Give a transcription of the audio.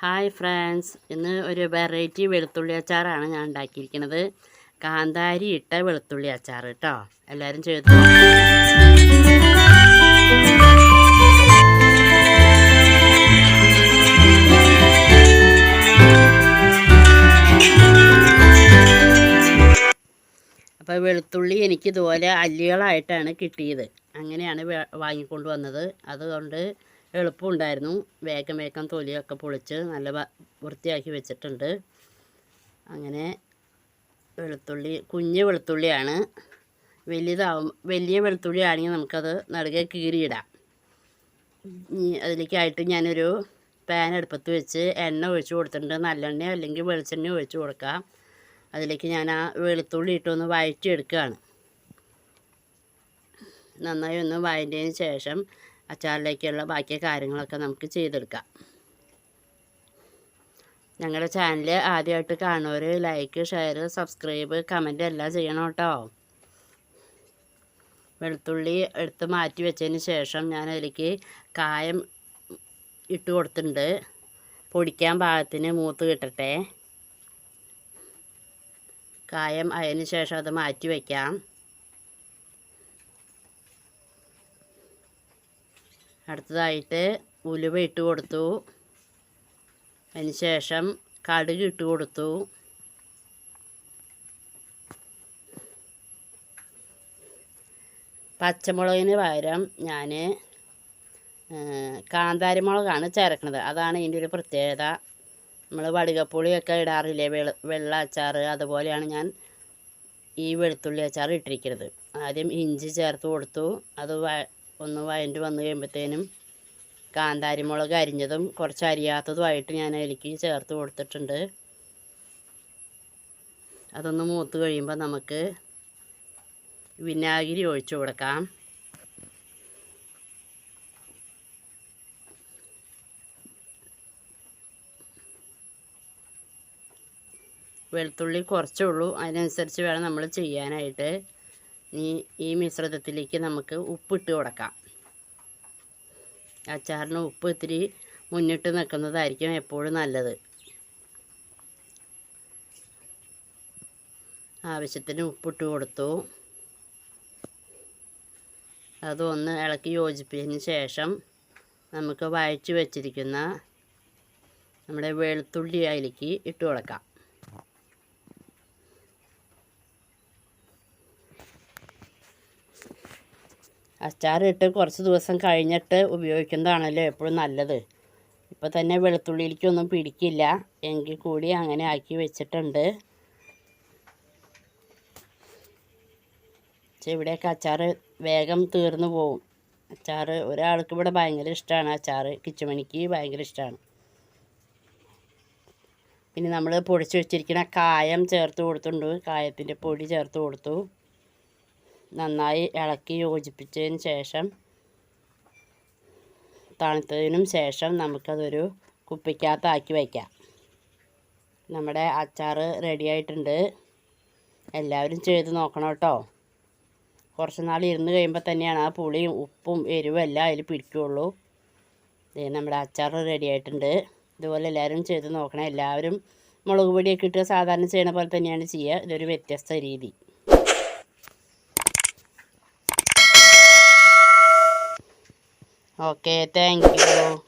Hi friends ഇന്ന് ഒരു variety വെളുത്തുള്ളി അച്ചാറാണ് ഞാൻ ഉണ്ടാക്കിയിരിക്കുന്നത്. കാന്താരി ഇട്ട വെളുത്തുള്ളി അച്ചാർ കേട്ടോ. എല്ലാവരും ചെയ്തു അപ്പോൾ വെളുത്തുള്ളി എനിക്ക് ഇതുപോലെ അല്ലികളായിട്ടാണ് കിട്ടിയത്. അങ്ങനെയാണ് വാങ്ങിക്കൊണ്ട് വന്നത്. അതുകൊണ്ട് എളുപ്പമുണ്ടായിരുന്നു. വേഗം വേഗം തൊലിയൊക്കെ പൊളിച്ച് നല്ല വൃത്തിയാക്കി വെച്ചിട്ടുണ്ട്. അങ്ങനെ വെളുത്തുള്ളി കുഞ്ഞ് വെളുത്തുള്ളിയാണ്. വലിയതാവും വലിയ വെളുത്തുള്ളി ആണെങ്കിൽ നമുക്കത് നടുകെ കീറിയിടാം. അതിലേക്കായിട്ട് ഞാനൊരു പാൻ അടുപ്പത്ത് വെച്ച് എണ്ണ ഒഴിച്ചു കൊടുത്തിട്ടുണ്ട്. നല്ലെണ്ണ അല്ലെങ്കിൽ വെളിച്ചെണ്ണ ഒഴിച്ചു കൊടുക്കാം. അതിലേക്ക് ഞാൻ ആ വെളുത്തുള്ളി ഇട്ടൊന്ന് വഴറ്റിയെടുക്കുകയാണ്. നന്നായി ഒന്ന് വഴറ്റിയതിന് ശേഷം അച്ചാറിലേക്കുള്ള ബാക്കി കാര്യങ്ങളൊക്കെ നമുക്ക് ചെയ്തെടുക്കാം. ഞങ്ങളുടെ ചാനൽ ആദ്യമായിട്ട് കാണുന്നവർ ലൈക്ക് ഷെയർ സബ്സ്ക്രൈബ് കമന്റ് എല്ലാം ചെയ്യണം കേട്ടോ. വെളുത്തുള്ളി എടുത്ത് മാറ്റി വെച്ചതിന് ശേഷം ഞാൻ അതിലേക്ക് കായം ഇട്ട് കൊടുത്തിട്ടുണ്ട്. പൊടിക്കാൻ പാകത്തിന് മൂത്ത് കിട്ടട്ടെ. കായം അതിന് ശേഷം അത് മാറ്റി വയ്ക്കാം അടുത്തതായിട്ട് ഉലുവ ഇട്ട് കൊടുത്തു. അതിന് ശേഷം കടുക് ഇട്ട് കൊടുത്തു. പച്ചമുളകിന് പകരം ഞാൻ കാന്താരി മുളകാണ് ചേർക്കുന്നത്. അതാണ് ഇതിന്റെ ഒരു പ്രത്യേകത. നമ്മൾ വടുകപ്പുളിയൊക്കെ ഇടാറില്ലേ വെള്ള വെള്ള അച്ചാർ അതുപോലെയാണ് ഞാൻ ഈ വെളുത്തുള്ളി അച്ചാർ ഇട്ടിരിക്കുന്നത്. ആദ്യം ഇഞ്ചി ചേർത്ത് കൊടുത്തു. അത് ഒന്ന് വഴണ്ട് വന്ന് കഴിയുമ്പോഴത്തേനും കാന്താരി മുളക് അരിഞ്ഞതും കുറച്ച് അരിയാത്തതുമായിട്ട് ഞാൻ അതിലേക്ക് ചേർത്ത് കൊടുത്തിട്ടുണ്ട്. അതൊന്ന് മൂത്ത് കഴിയുമ്പോൾ നമുക്ക് വിനാഗിരി ഒഴിച്ചു കൊടുക്കാം. വെളുത്തുള്ളി കുറച്ചേ ഉള്ളൂ. അതിനനുസരിച്ച് വേണം നമ്മൾ ചെയ്യാനായിട്ട്. ഈ ഈ മിശ്രിതത്തിലേക്ക് നമുക്ക് ഉപ്പിട്ട് കൊടുക്കാം. അച്ചാറിന് ഉപ്പ് ഇത്തിരി മുന്നിട്ട് നിൽക്കുന്നതായിരിക്കും എപ്പോഴും നല്ലത്. ആവശ്യത്തിന് ഉപ്പിട്ട് കൊടുത്തു. അതൊന്ന് ഇളക്കി യോജിപ്പിച്ചതിന് ശേഷം നമുക്ക് വായിച്ചു വെച്ചിരിക്കുന്ന നമ്മുടെ വെളുത്തുള്ളി അതിലേക്ക് ഇട്ട് കൊടുക്കാം. അച്ചാറിട്ട് കുറച്ച് ദിവസം കഴിഞ്ഞിട്ട് ഉപയോഗിക്കുന്നതാണല്ലോ എപ്പോഴും നല്ലത്. ഇപ്പോൾ തന്നെ വെളുത്തുള്ളിയിലേക്കൊന്നും പിടിക്കില്ല. എങ്കിൽ കൂടി അങ്ങനെ ആക്കി വെച്ചിട്ടുണ്ട്. ഇവിടെയൊക്കെ അച്ചാർ വേഗം തീർന്നു പോവും. അച്ചാർ ഒരാൾക്ക് ഇവിടെ ഭയങ്കര ഇഷ്ടമാണ് അച്ചാർ കിച്ചുമണിക്ക് ഭയങ്കര ഇഷ്ടമാണ് പിന്നെ നമ്മൾ പൊടിച്ച് വെച്ചിരിക്കുന്ന കായം ചേർത്ത് കൊടുത്തിട്ടുണ്ട്. കായത്തിന്റെ പൊടി ചേർത്ത് കൊടുത്തു. നന്നായി ഇളക്കി യോജിപ്പിച്ചതിന് ശേഷം തണുത്തതിനും ശേഷം നമുക്കതൊരു കുപ്പിക്കകത്താക്കി വയ്ക്കാം നമ്മുടെ അച്ചാർ റെഡിയായിട്ടുണ്ട് എല്ലാവരും ചെയ്ത് നോക്കണം കേട്ടോ. കുറച്ച് നാൾ ഇരുന്ന് കഴിയുമ്പോൾ തന്നെയാണ് ആ പുളിയും ഉപ്പും എരിവും എല്ലാം അതിൽ പിടിക്കുകയുള്ളൂ നമ്മുടെ അച്ചാർ റെഡിയായിട്ടുണ്ട് ഇതുപോലെ എല്ലാവരും ചെയ്ത് നോക്കണം. എല്ലാവരും മുളക് പൊടിയൊക്കെ ഇട്ട് സാധാരണ ചെയ്യണ പോലെ തന്നെയാണ് ചെയ്യുക. ഇതൊരു വ്യത്യസ്ത രീതി. Okay, thank you.